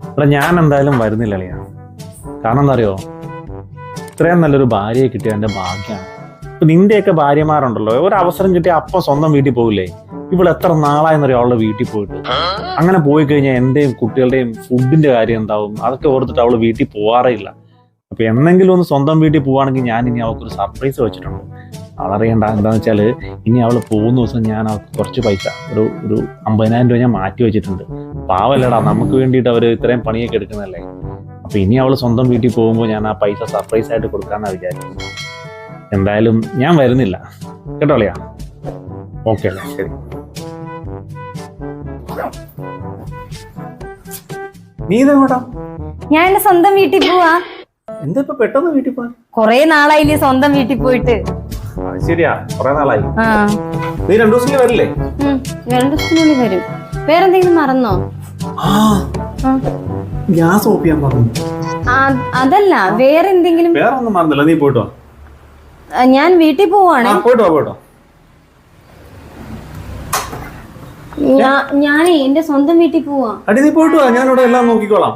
എടാ ഞാൻ എന്തായാലും വരുന്നില്ല അളിയാ കാരണം എന്താ അറിയോ ഇത്രയും നല്ലൊരു ഭാര്യയെ കിട്ടിയ എന്റെ ഭാഗ്യമാണ് ഇപ്പൊ നിന്റെയൊക്കെ ഭാര്യമാരുണ്ടല്ലോ. ഒരു അവസരം കിട്ടിയ അപ്പം സ്വന്തം വീട്ടിൽ പോകില്ലേ ഇപ്പോൾ എത്ര നാളായെന്നറിയോ അവളുടെ വീട്ടിൽ പോയിട്ട്? അങ്ങനെ പോയി കഴിഞ്ഞാൽ എന്റെയും കുട്ടികളുടെയും ഫുഡിന്റെ കാര്യം എന്താവും? അതൊക്കെ ഓർത്തിട്ട് അവൾ വീട്ടിൽ പോവാറേ ഇല്ല. അപ്പൊ എന്നെങ്കിലും ഒന്ന് സ്വന്തം വീട്ടിൽ പോവാണെങ്കിൽ ഞാൻ ഇനി അവൾക്കൊരു സർപ്രൈസ് വെച്ചിട്ടുണ്ട്. അവളറിയണ്ട എന്താണെന്ന് വെച്ചാൽ ഇനി അവൾ പോകുന്ന ദിവസം ഞാൻ അവൾക്ക് കുറച്ച് പൈസ ഒരു ഒരു അമ്പതിനായിരം രൂപ ഞാൻ മാറ്റി വെച്ചിട്ടുണ്ട്. പാവല്ലടാ നമുക്ക് വേണ്ടിയിട്ട് അവർ ഇത്രയും പണിയൊക്കെ എടുക്കുന്നല്ലേ അപ്പൊ ഇനി അവൾ സ്വന്തം വീട്ടിൽ പോകുമ്പോൾ ഞാൻ ആ പൈസ സർപ്രൈസ് ആയിട്ട് കൊടുക്കാമെന്നാണ് വിചാരിക്കുന്നത് എന്തായാലും ഞാൻ വരുന്നില്ല. കേട്ടോ അളിയാ? ഓക്കെ അല്ലേ ശരി. നീ ഇതെങ്ങോട്ടാ? ഞാൻ എന്റെ സ്വന്തം വീട്ടിൽ പോവാ. എന്താ ഇപ്പൊ പെട്ടെന്ന് വീട്ടിൽ പോവാൻ? കൊറേ നാളായില്ലേ സ്വന്തം വീട്ടിൽ പോയിട്ട്. ശരിയാ. കൊറേ നാളായി. നീ രണ്ടു ദിവസം വരില്ലേ? രണ്ടു ദിവസത്തിനുള്ളിൽ വരും. വേറെന്തെങ്കിലും മറന്നോ? ഓഫ് ചെയ്യാൻ പറഞ്ഞു. അതല്ല വേറെ എന്തെങ്കിലും വേറെ ഒന്നും മറന്നില്ല. നീ പോയിട്ടോ ഞാൻ വീട്ടിൽ പോവാണ്. പോയിട്ടോ പോയിട്ടോ ഞാനേ എന്റെ സ്വന്തം വീട്ടിൽ പോവാ. അടി നീ പോയിട്ട് വാ. ഞാനിവിടെ എല്ലാം നോക്കിക്കോളാം.